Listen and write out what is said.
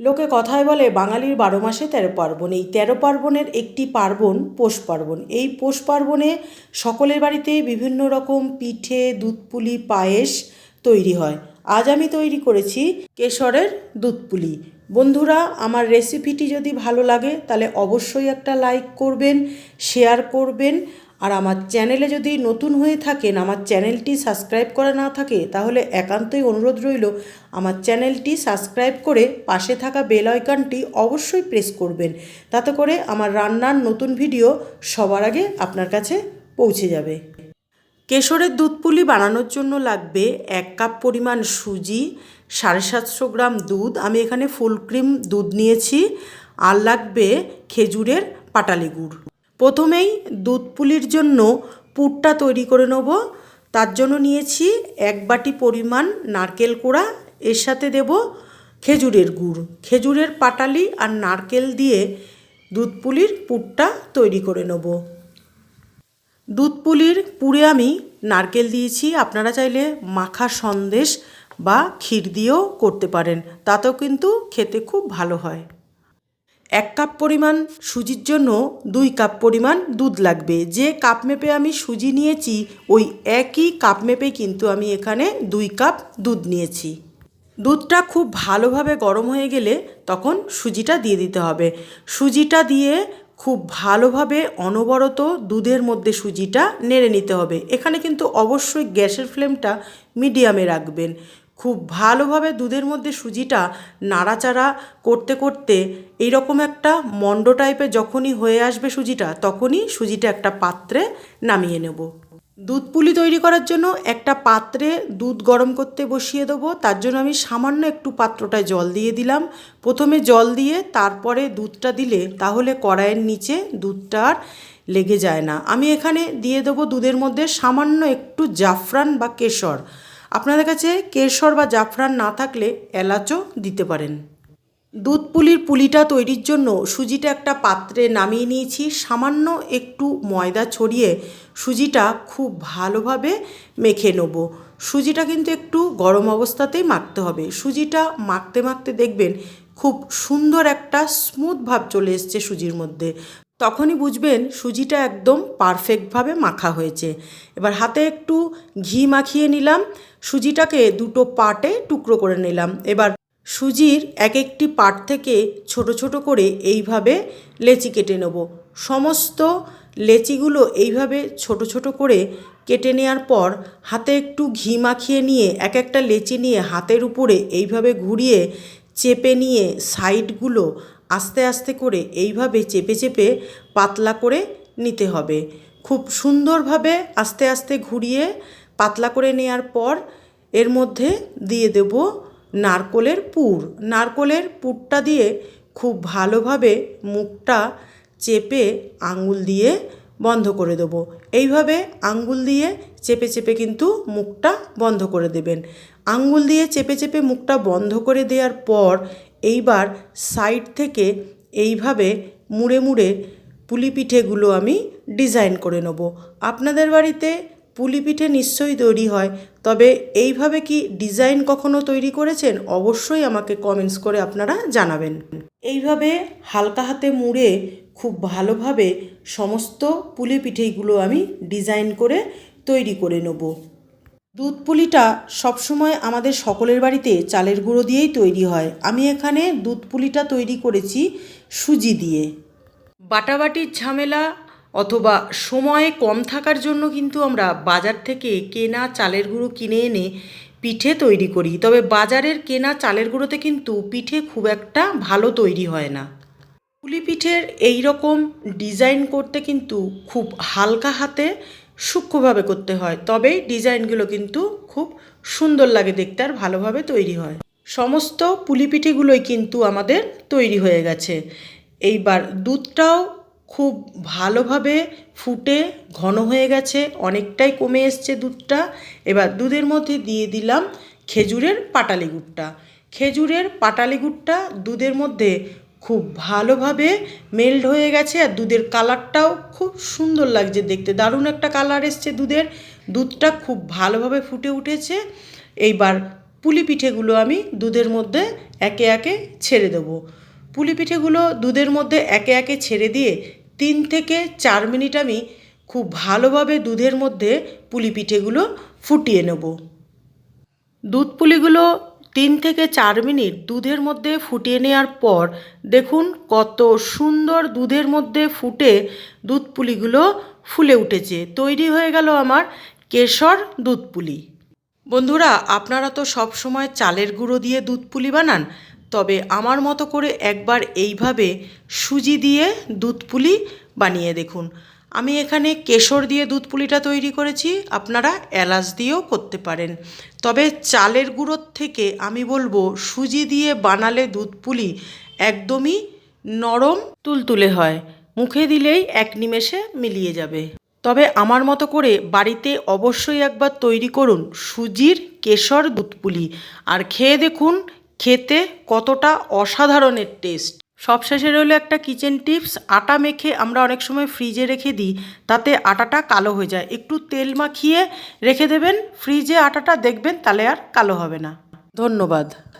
লোকে কথায় বলে, বাঙালির বারো মাসে তেরো পার্বণ। এই তেরো পার্বণের একটি পার্বণ পৌষ পার্বণ। এই পৌষ পার্বণে সকলের বাড়িতে বিভিন্ন রকম পিঠে, দুধপুলি, পায়েস তৈরি হয়। আজ আমি তৈরি করেছি কেশরের দুধপুলি। বন্ধুরা, আমার রেসিপিটি যদি ভালো লাগে, তাহলে অবশ্যই একটা লাইক করবেন, শেয়ার করবেন আর আমার চ্যানেলে যদি নতুন হয়ে থাকেন, আমার চ্যানেলটি সাবস্ক্রাইব করা না থাকে, তাহলে একান্তই অনুরোধ রইল, আমার চ্যানেলটি সাবস্ক্রাইব করে পাশে থাকা বেল আইকনটি অবশ্যই প্রেস করবেন। তাতে করে আমার রান্নার নতুন ভিডিও সবার আগে আপনার কাছে পৌঁছে যাবে। কেশরের দুধপুলি বানানোর জন্য লাগবে এক কাপ পরিমাণ সুজি, সাড়ে সাতশো গ্রাম দুধ। আমি এখানে ফুল ক্রিম দুধ নিয়েছি। আর লাগবে খেজুরের পাটালি গুড় প্রথমেই দুধ পুলির জন্য পুরটা তৈরি করে নেব। তার জন্য নিয়েছি এক বাটি পরিমাণ নারকেল কোড়া, এর সাথে দেব খেজুরের গুড়। খেজুরের পাটালি আর নারকেল দিয়ে দুধ পুলির পুরটা তৈরি করে নেব। দুধ পুলির পুরে আমি নারকেল দিয়েছি। আপনারা চাইলে মাখা সন্দেশ বা ক্ষীর দিয়েও করতে পারেন। তাতেও কিন্তু খেতে খুব ভালো হয়। এক কাপ পরিমাণ সুজির জন্য দুই কাপ পরিমাণ দুধ লাগবে। যে কাপ মেপে আমি সুজি নিয়েছি, ওই একই কাপ মেপে কিন্তু আমি এখানে দুই কাপ দুধ নিয়েছি। দুধটা খুব ভালোভাবে গরম হয়ে গেলে তখন সুজিটা দিয়ে দিতে হবে। সুজিটা দিয়ে খুব ভালোভাবে অনবরত দুধের মধ্যে সুজিটা নেড়ে নিতে হবে। এখানে কিন্তু অবশ্যই গ্যাসের ফ্লেমটা মিডিয়ামে রাখবেন। খুব ভালোভাবে দুধের মধ্যে সুজিটা নাড়াচাড়া করতে করতে এইরকম একটা মন্ড টাইপের যখনই হয়ে আসবে সুজিটা, তখনই সুজিটা একটা পাত্রে নামিয়ে নেব। দুধ পুলি তৈরি করার জন্য একটা পাত্রে দুধ গরম করতে বসিয়ে দেবো। তার জন্য আমি সামান্য একটু পাত্রটায় জল দিয়ে দিলাম। প্রথমে জল দিয়ে তারপরে দুধটা দিলে তাহলে কড়াইয়ের নিচে দুধটা আর লেগে যায় না। আমি এখানে দিয়ে দেবো দুধের মধ্যে সামান্য একটু জাফরান বা কেশর। আপনাদের কাছে কেশর বা জাফরান না থাকলে এলাচও দিতে পারেন। দুধ পুলির পুলিটা তৈরির জন্য সুজিটা একটা পাত্রে নামিয়ে নিয়েছি। সামান্য একটু ময়দা ছড়িয়ে সুজিটা খুব ভালোভাবে মেখে নেব। সুজিটা কিন্তু একটু গরম অবস্থাতেই মাখতে হবে। সুজিটা মাখতে মাখতে দেখবেন খুব সুন্দর একটা স্মুথ ভাব চলে এসছে সুজির মধ্যে। তখনই বুঝবেন সুজিটা একদম পারফেক্টভাবে মাখা হয়েছে। এবার হাতে একটু ঘি মাখিয়ে নিলাম, সুজিটাকে দুটো পাটে টুকরো করে নিলাম। এবার সুজির এক একটি পাট থেকে ছোট ছোট করে এইভাবে লেচি কেটে নেব। সমস্ত লেচিগুলো এইভাবে ছোট ছোট করে কেটে নেওয়ার পর হাতে একটু ঘি মাখিয়ে নিয়ে এক একটা লেচি নিয়ে হাতের উপরে এইভাবে ঘুরিয়ে চেপে নিয়ে সাইডগুলো আস্তে আস্তে করে এইভাবে চেপে চেপে পাতলা করে নিতে হবে। খুব সুন্দরভাবে আস্তে আস্তে ঘুরিয়ে পাতলা করে নেওয়ার পর এর মধ্যে দিয়ে দেব নারকোলের পুর। নারকোলের পুরটা দিয়ে খুব ভালোভাবে মুখটা চেপে আঙুল দিয়ে বন্ধ করে দেবো। এইভাবে আঙ্গুল দিয়ে চেপে চেপে কিন্তু মুখটা বন্ধ করে দেবেন। আঙ্গুল দিয়ে চেপে চেপে মুখটা বন্ধ করে দেওয়ার পর এইবার সাইড থেকে এইভাবে মুড়ে মুড়ে পুলি পিঠেগুলো আমি ডিজাইন করে নেব। আপনাদের বাড়িতে পুলি পিঠে নিশ্চয়ই তৈরি হয়, তবে এইভাবে কি ডিজাইন কখনো তৈরি করেছেন? অবশ্যই আমাকে কমেন্টস করে আপনারা জানাবেন। এইভাবে হালকা হাতে মুড়ে খুব ভালোভাবে সমস্ত পুলি পিঠেগুলো আমি ডিজাইন করে তৈরি করে নেব। দুধ পুলিটা সবসময় আমাদের সকলের বাড়িতে চালের গুঁড়ো দিয়েই তৈরি হয়। আমি এখানে দুধ পুলিটা তৈরি করেছি সুজি দিয়ে। বাটাবাটির ঝামেলা অথবা সময় কম থাকার জন্য কিন্তু আমরা বাজার থেকে কেনা চালের গুঁড়ো কিনে এনে পিঠে তৈরি করি। তবে বাজারের কেনা চালের গুঁড়োতে কিন্তু পিঠে খুব একটা ভালো তৈরি হয় না। পুলি পিঠের এই রকম ডিজাইন করতে কিন্তু খুব হালকা হাতে সূক্ষ্মভাবে করতে হয় তবেই ডিজাইনগুলো কিন্তু খুব সুন্দর লাগে দেখতে আর ভালোভাবে তৈরি হয়। সমস্ত পুলি পিঠেগুলোই কিন্তু আমাদের তৈরি হয়ে গেছে। এইবার দুধটাও খুব ভালোভাবে ফুটে ঘন হয়ে গেছে, অনেকটাই কমে এসছে দুধটা। এবার দুধের মধ্যে দিয়ে দিলাম খেজুরের পাটালি গুড়টা। খেজুরের পাটালি গুড়টা দুধের মধ্যে খুব ভালোভাবে মেল্ট হয়ে গেছে আর দুধের কালারটাও খুব সুন্দর লাগছে দেখতে। দারুণ একটা কালার এসছে দুধের। দুধটা খুব ভালোভাবে ফুটে উঠেছে। এইবার পুলি পিঠেগুলো আমি দুধের মধ্যে একে একে ছেড়ে দেবো। পুলি পিঠেগুলো দুধের মধ্যে একে একে ছেড়ে দিয়ে তিন থেকে চার মিনিট আমি খুব ভালোভাবে দুধের মধ্যে পুলি পিঠেগুলো ফুটিয়ে নেব। দুধ পুলিগুলো তিন থেকে চার মিনিট দুধের মধ্যে ফুটিয়ে নেওয়ার পর দেখুন কত সুন্দর দুধের মধ্যে ফুটে দুধ পুলিগুলো ফুলে উঠেছে। তৈরি হয়ে গেল আমার কেশর দুধ পুলি বন্ধুরা, আপনারা তো সব সময় চালের গুঁড়ো দিয়ে দুধ পুলি বানান, তবে আমার মতো করে একবার এইভাবে সুজি দিয়ে দুধ পুলি বানিয়ে দেখুন। আমি এখানে কেশর দিয়ে দুধ পুলিটা তৈরি করেছি, আপনারা এলাচ দিয়েও করতে পারেন। তবে চালের গুঁড়োর থেকে আমি বলব, সুজি দিয়ে বানালে দুধ পুলি একদমই নরম তুলতুলে হয়, মুখে দিলেই এক নিমেষে মিলিয়ে যাবে। তবে আমার মতো করে বাড়িতে অবশ্যই একবার তৈরি করুন সুজির কেশর দুধ পুলি। আর খেয়ে দেখুন, খেতে কতটা অসাধারণের টেস্ট। সবশেষে রইল একটা কিচেন টিপস আটা মেখে আমরা অনেক সময় ফ্রিজে রেখে দিই, তাতে আটাটা কালো হয়ে যায়। একটু তেল মাখিয়ে রেখে দেবেন। ফ্রিজে আটাটা দেখবেন, তাহলে আর কালো হবে না। ধন্যবাদ।